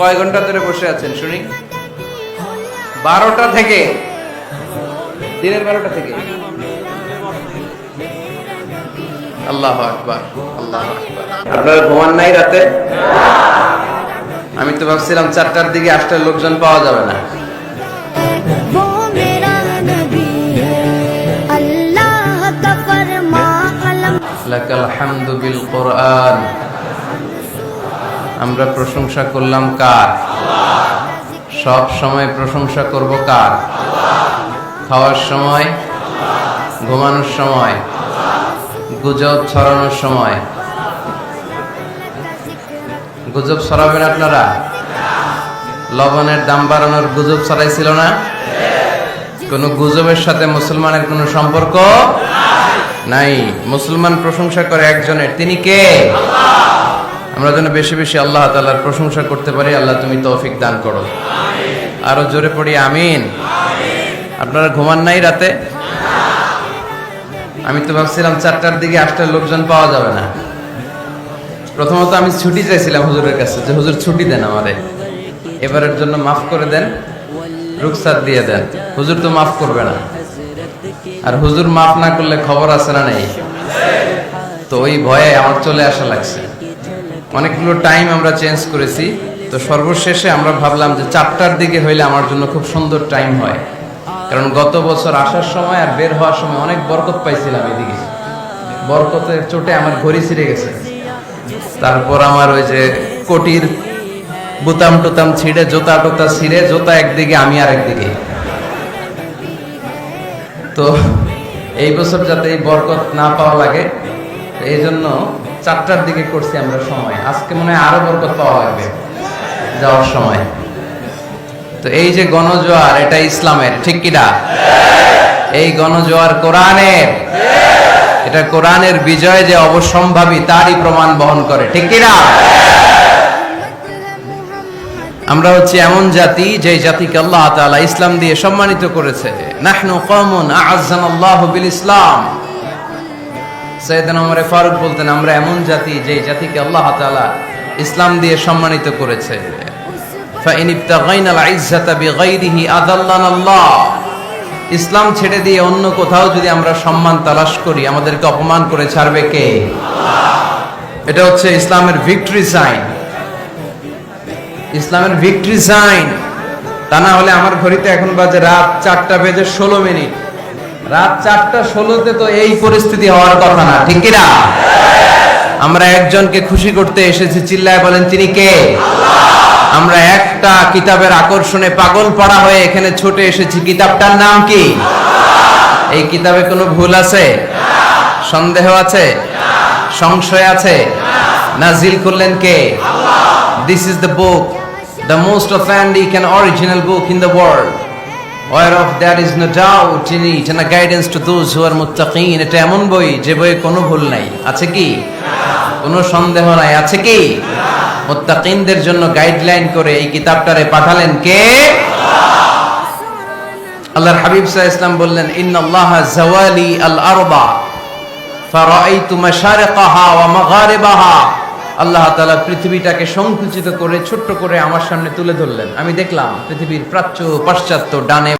কয় ঘণ্টা ধরে বসে আছেন শুনি? বারোটা থেকে। দিনের বারোটা থেকে। আল্লাহ আকবার আল্লাহ আপনারা ঘুমান নাই রাতে? আমি তো ভাবছিলাম চারটার দিকে আটটার লোকজন পাওয়া যাবে না। لك الحمد আমরা প্রশংসা করলাম কার? সব সময় প্রশংসা করব কার? খাওয়ার সময়? ঘুমানোর সময়? গুজব ছড়ানোর সময়? গুজব ছড়াবেন আপনারা? লবণের দাম বাড়ানোর গুজব ছড়াইছিল না? কোন গুজবের সাথে মুসলমানের কোনো সম্পর্ক? নাই। মুসলমান প্রশংসা করে একজনের। তিনি কে? আমরা যেন বেশি বেশি আল্লাহ তাআলার প্রশংসা করতে পারি, আল্লাহ তুমি তৌফিক দান করো। আরও জোরে পড়ি, আমিন। আপনারা ঘুমান নাই রাতে? আমি তো ভাবছিলাম চারটার দিকে আসলে লোকজন পাওয়া যাবে না। প্রথমত আমি ছুটি চাইছিলাম হুজুরের কাছে, যে হুজুর ছুটি দেন আমারে। এবারের জন্য মাফ করে দেন, রুকসাত দিয়ে দেন। হুজুর তো মাফ করবে না। আর হুজুর মাফ না করলে খবর আছে না নেই? তো ওই ভয়ে আমার চলে আসা লাগছে। অনেকগুলো টাইম আমরা চেঞ্জ করেছি। তো সর্বশেষে আমরা ভাবলাম যে চারটার দিকে হইলে আমার জন্য খুব সুন্দর টাইম হয়। কারণ গত বছর আসার সময় আর বের হওয়ার সময় অনেক বরকত পাইছিলাম এদিকে। বরকতের চোটে আমার ঘড়ি ছিঁড়ে গেছে। তারপর আমার ওই যে কোটির বুতাম টুতাম ছিঁড়ে, জোতা টোতা ছিঁড়ে, জোতা একদিকে, আমি আর একদিকে। তো এই বছর যাতে এই বরকত না পাওয়া লাগে, এই জন্য চারটার দিকে করছি আমরা সময়। আজকে মনে হয় আরও বরকত পাওয়া লাগবে যাওয়ার সময়। তো এই যে গণজোয়ার এটা ইসলামের, ঠিক কিনা এই গণজোয়ার কোরআনের, এটা কোরআনের বিজয় যে অবসম্ভাবী, তারই প্রমাণ বহন করে, ঠিক কিনা আমরা হচ্ছে এমন জাতি যে জাতিকে আল্লাহ তাআলা ইসলাম দিয়ে সম্মানিত করেছে। নাহনু কওমুন আ'আজ্জানাল্লাহু বিল ইসলাম। ফারুক বলতেন, আমরা এমন জাতি যে জাতিকে আল্লাহ তালা ইসলাম দিয়ে সম্মানিত করেছে। ইসলাম ছেড়ে দিয়ে অন্য কোথাও যদি আমরা সম্মান তালাশ করি, আমাদেরকে অপমান করে ছাড়বে কে? এটা হচ্ছে ইসলামের ভিক্টরি সাইন। ইসলামের ভিক্টরি সাইন। তা না হলে আমার ঘড়িতে এখন বাজে রাত চারটা বেজে ষোলো মিনিট। রাত চারটা ষোলোতে তো এই পরিস্থিতি হওয়ার কথা না ঠিক কিনা? আমরা একজনকে খুশি করতে এসেছি চিল্লায় বলেন তিনি কে? আমরা একটা কিতাবের আকর্ষণে পাগল পড়া হয়ে এখানে ছুটে এসেছি। কিতাবটার নাম কি? এই কিতাবে কোনো ভুল আছে? সন্দেহ আছে? সংশয় আছে? নাজিল করলেন কে? This is the book, the most authentic can original book in the world. Whereof. এটা এমন বই যে বইয়ে কোনো ভুল নাই। আছে কি? কোনো সন্দেহ নাই। আছে কি? মুত্তাকিনদের জন্য গাইডলাইন করে এই কিতাবটারে পাঠালেন কে? আল্লাহর হাবিব সাল্লাল্লাহু ইসলাম বললেন আল আরবা ফারাআইতু মাশারিকাহা ওয়া মাগারিবাহা। আল্লাহ তাআলা পৃথিবীটাকে সংকুচিত করে, ছোট্ট করে আমার সামনে তুলে ধরলেন। আমি দেখলাম পৃথিবীর প্রাচ্য পাশ্চাত্য ডানে